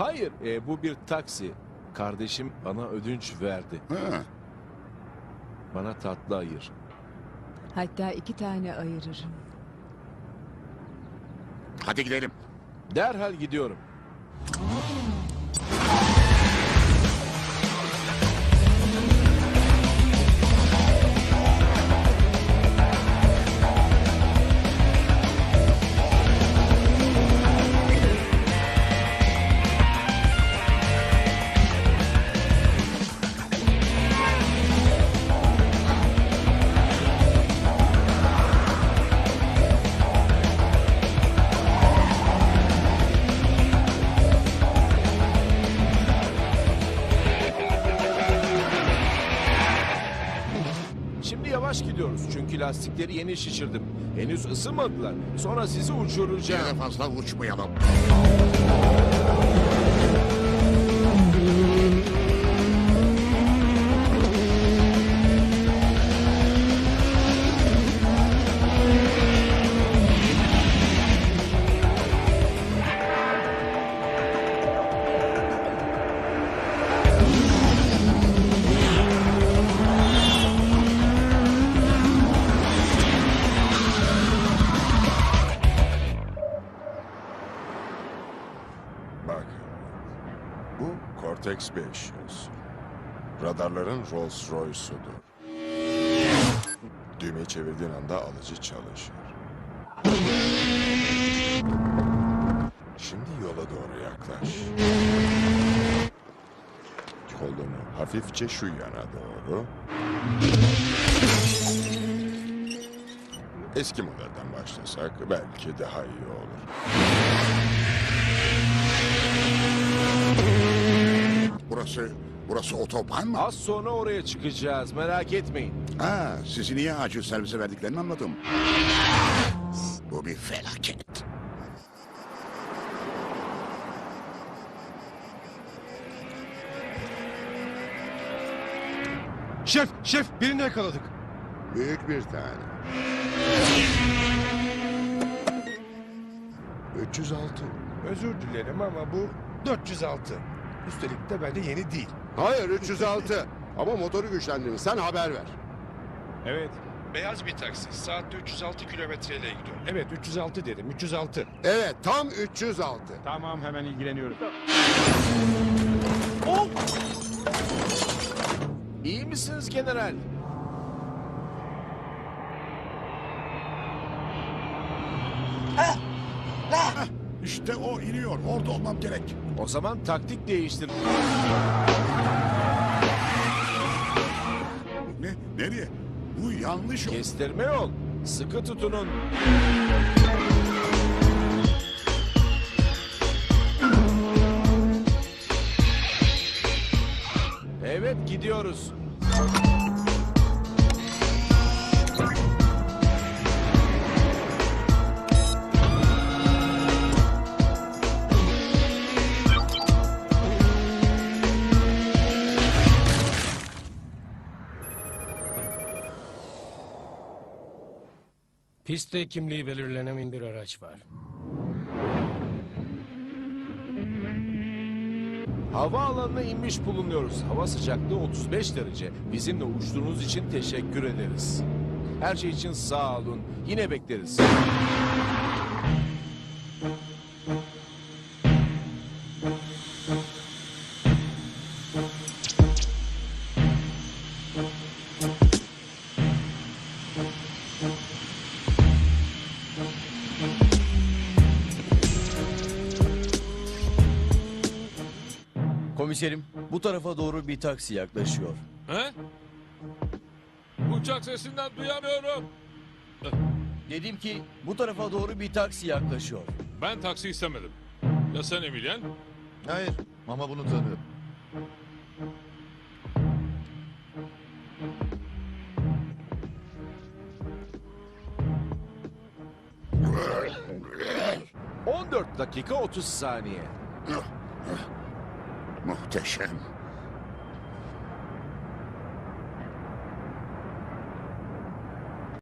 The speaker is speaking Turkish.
Hayır, e, bu bir taksi. Kardeşim bana ödünç verdi. Ha, Bana tatlı ayır. Hatta iki tane ayırırım. hadi gidelim. Derhal gidiyorum. Gidiyoruz çünkü lastikleri yeni şişirdim. Henüz ısınmadılar. Sonra sizi uçuracağım. de fazla uçmayalım. Cortex 500. Radarların Rolls Royce'udur. Düğmeyi çevirdiğin anda alıcı çalışır. Şimdi yola doğru yaklaş. Kolunu hafifçe şu yana doğru. Eski modelden başlasak belki daha iyi olur. Burası, burası otoban mı? Az sonra oraya çıkacağız. Merak etmeyin. Ha, sizi niye acil servise verdiklerini anladım. Bu bir felaket. Şef, şef birini yakaladık. Büyük bir tane. 306. Özür dilerim ama bu 406. Üstelik de bence yeni değil. Hayır 306. Ama motoru güçlendirirsen haber ver. Evet. Beyaz bir taksi. Saatte 306 kilometreyle gidiyor. Evet 306 dedim. 306. Evet tam 306. Tamam hemen ilgileniyorum. İyi misiniz general? İşte o iniyor. Orada olmam gerek. O zaman taktik değiştir. Ne? Nereye? Bu yanlış yol. Kestirme yol. Sıkı tutunun. Evet gidiyoruz. Pistte kimliği belirlenemeyen bir araç var. Havaalanına inmiş bulunuyoruz. Hava sıcaklığı 35 derece. Bizimle uçtuğunuz için teşekkür ederiz. Her şey için sağ olun. Yine bekleriz. Komiserim, bu tarafa doğru bir taksi yaklaşıyor. He? Uçak sesinden duyamıyorum. Dedim ki bu tarafa doğru bir taksi yaklaşıyor. Ben taksi istemedim. Ya sen Emilien? Hayır ama bunu tanıyorum. ...14 dakika 30 saniye. محتشم.